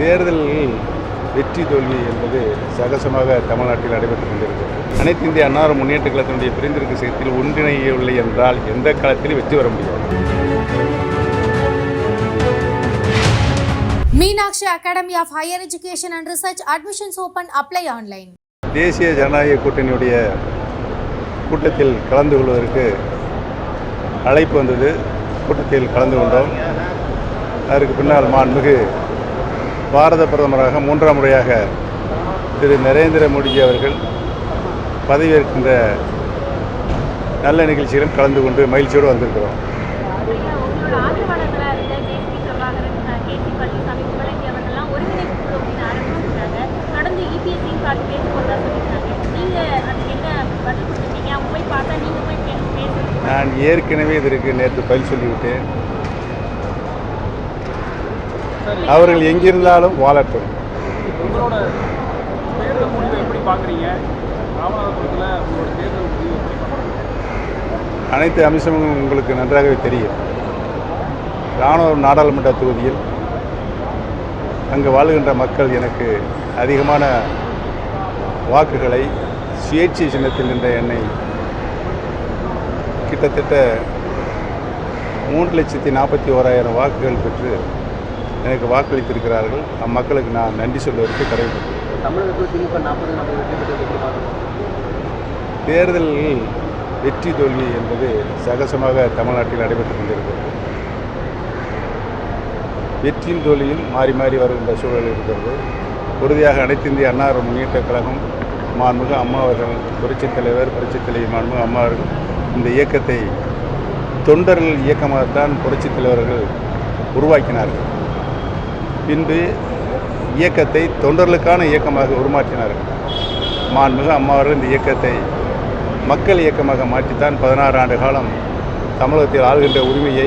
தேர்தலில் வெற்றி தோல்வி என்பது சகசமாக தமிழ்நாட்டில் நடைபெற்றுக் கொண்டிருக்கிறது அனைத்து இந்திய அன்னார முன்னேற்ற கழகத்தினுடைய பிரிந்திருக்கு செயத்தில் ஒன்றிணையவில்லை என்றால் எந்த காலத்திலும் வெற்றி வர முடியாது Meenakshi Academy of Higher Education and Research admissions open. Apply online. தேசிய ஜனநாயக கூட்டணியுடைய கூட்டத்தில் கலந்து கொள்வதற்கு அழைப்பு வந்தது கூட்டத்தில் கலந்து கொண்டோம் அதற்கு பின்னால் மாண்புமிகு பாரத பிரதமராக மூன்றாம் முறையாக திரு நரேந்திர மோடிஜி அவர்கள் பதவியேற்கின்ற நல்ல நிகழ்ச்சியிலும் கலந்து கொண்டு மகிழ்ச்சியோடு வந்திருக்கிறோம். நான் ஏற்கனவே இதற்கு நேற்று பதில் சொல்லிவிட்டேன். அவர்கள் எங்கிருந்தாலும் வாழட்டும். அனைத்து அம்சமும் உங்களுக்கு நன்றாகவே தெரியும். ராணுவம் நாடாளுமன்ற தொகுதியில் அங்கு வாழுகின்ற மக்கள் எனக்கு அதிகமான வாக்குகளை சுயேட்சை சின்னத்தில் நின்ற என்னை கிட்டத்தட்ட மூன்று லட்சத்தி நாற்பத்தி ஓராயிரம் வாக்குகள் பெற்று எனக்கு வாக்களித்திருக்கிறார்கள். அம்மக்களுக்கு நான் நன்றி சொல்வதற்கு கடமைப்பட்டேன் வெற்றி தேர்தலில் வெற்றி தோல்வி என்பது சகசமாக தமிழ்நாட்டில் நடைபெற்றுக் கொண்டிருக்கிறது. வெற்றியும் தோல்வியும் மாறி மாறி வருகின்ற சூழல் இருக்கிறது. உறுதியாக அனைத்து இந்திய அன்னார முன்னேற்ற கழகம் மாண்புமிகு அம்மா அவர்கள் புரட்சித் தலைவர் புரட்சித் தலைவர் மாண்புமிகு அம்மா அவர்கள் இந்த இயக்கத்தை தொண்டர்கள் இயக்கமாகத்தான் புரட்சித் தலைவர்கள் உருவாக்கினார்கள். பின்பு இயக்கத்தை தொண்டர்களுக்கான இயக்கமாக உருமாற்றினார்கள் மாண்புமிகு அம்மா அவர்கள் இந்த இயக்கத்தை மக்கள் இயக்கமாக மாற்றித்தான் பதினாறு ஆண்டு காலம் தமிழகத்தில் ஆளுகின்ற உரிமையை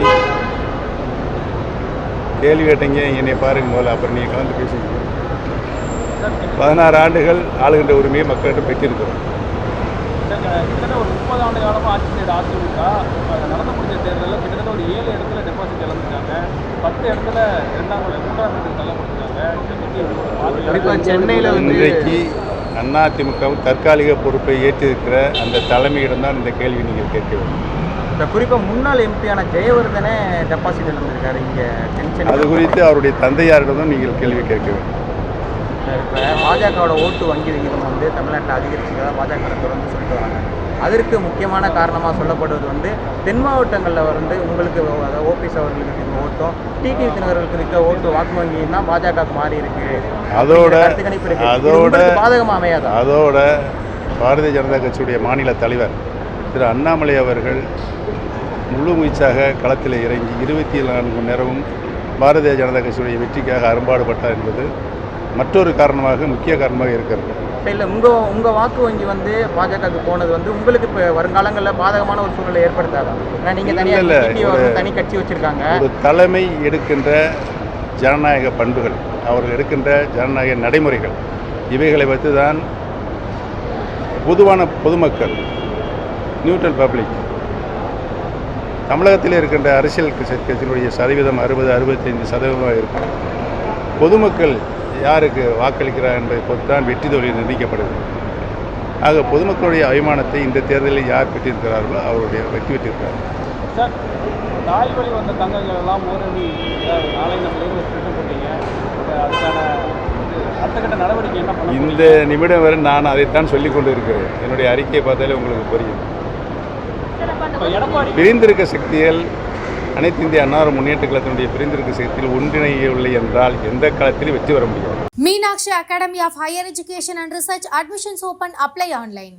கேள்வி கேட்டீங்க என்னை பாருங்க முதல்ல அப்புறம் நீங்கள் கலந்து பேசுங்க. பதினாறு ஆண்டுகள் ஆளுகின்ற உரிமையை மக்களிடம் பெற்றிருக்கிறோம். கிட்டத்தட்ட ஒரு முப்பது ஆண்டு காலமாக ஆட்சி செய்த அதிமுக நடந்து முடிஞ்ச தேர்தலில் கிட்டத்தட்ட ஒரு ஏழு இடத்துல டெபாசிட் இழந்துட்டாங்க பத்து இடத்துல இரண்டாம் நிலை மூன்றாம் இடத்துக்கு தள்ளப்பட்டிருக்காங்க இதை பற்றி உங்களோட பார்வை குறிப்பா சென்னையில இன்றைக்கு அதிமுகவும் தற்காலிக பொறுப்பை ஏற்றிருக்கிற அந்த தலைமையிடம் தான் இந்த கேள்வி நீங்கள் கேட்க வேண்டும் இப்ப குறிப்பா முன்னாள் எம்பியான ஜெயவர்தனே டெபாசிட் இழந்திருக்காரு இங்க அது குறித்து அவருடைய தந்தையாரிடம் நீங்கள் கேள்வி கேட்க வேண்டும். இப்போ பாஜகவோட ஓட்டு வங்கி விகிதம் வந்து தமிழ்நாட்டில் அதிகரிச்சுக்கிறதா பாஜக தொடர்ந்து சொல்லிட்டு வராங்க. அதற்கு முக்கியமான காரணமாக சொல்லப்படுவது வந்து தென் மாவட்டங்களில் வந்து உங்களுக்கு அதாவது ஓபிஎஸ் அவர்களுக்கு இருக்க ஓட்டும் டிடி தினகர்களுக்கு இருக்க ஓட்டு வாக்கு வங்கியும் தான் பாஜகவுக்கு மாறி இருக்கு. அதோட அதோட உங்களுக்கு பாதகமா அமையாதா? அதோட பாரதிய ஜனதா கட்சியுடைய மாநில தலைவர் திரு அண்ணாமலை அவர்கள் முழு மூச்சாக களத்தில் இறங்கி இருபத்தி நான்கு மணி நேரமும் பாரதிய ஜனதா கட்சியுடைய வெற்றிக்காக அரும்பாடுபட்டார் என்பது மற்றொரு காரணமாக முக்கிய காரணமாக இருக்கிறது. இல்ல உங்க உங்க வாக்கு வங்கி வந்து பாஜகவுக்கு போனது வந்து உங்களுக்கு இப்ப வருங்காலங்களில் பாதகமான ஒரு சூழலை ஏற்படுத்தாதா? ஏன்னா நீங்க தனியா இல்ல, இல்ல, TTO ஒரு- தனி கட்சி வச்சிருக்காங்க. ஒரு தலைமை எடுக்கின்ற ஜனநாயக பண்புகள் அவர்கள் எடுக்கின்ற ஜனநாயக நடைமுறைகள் இவைகளை வைத்து தான் பொதுவான பொதுமக்கள் நியூட்ரல் பப்ளிக் தமிழகத்தில் இருக்கின்ற அரசியல் கட்சி- கட்சியினுடைய சதவீதம் அறுபது அறுபத்தைந்து சதவீதமாக இருக்கும். பொதுமக்கள் யாருக்கு வாக்களிக்கிறார் என்பதை பொறுத்து தான் வெற்றி தோல்வி நிர்ணயிக்கப்படுது ஆக பொதுமக்களுடைய அபிமானத்தை இந்த தேர்தலில் யார் பெற்றிருக்கிறார்களோ அவருடைய வெற்றி பெற்றிருக்கிறார். சார் தாய் வழி வந்த தங்கங்கள் எல்லாம் அதாவது நாளை இந்த? நிமிடம் வரை நான் அதைத்தான் சொல்லிக் கொண்டு இருக்கிறேன் என்னுடைய அறிக்கையை பார்த்தாலே உங்களுக்கு புரியும். பிரிந்திருக்க சக்திகள் அனைத்து இந்திய அன்னார முன்னேற்ற கழகத்தினுடைய பிரிந்திருக்கு சேர்த்தில் ஒன்றிணையவில்லை என்றால் எந்த காலத்திலும் வெற்றி வர முடியாது Meenakshi academy of higher education and research admissions open apply online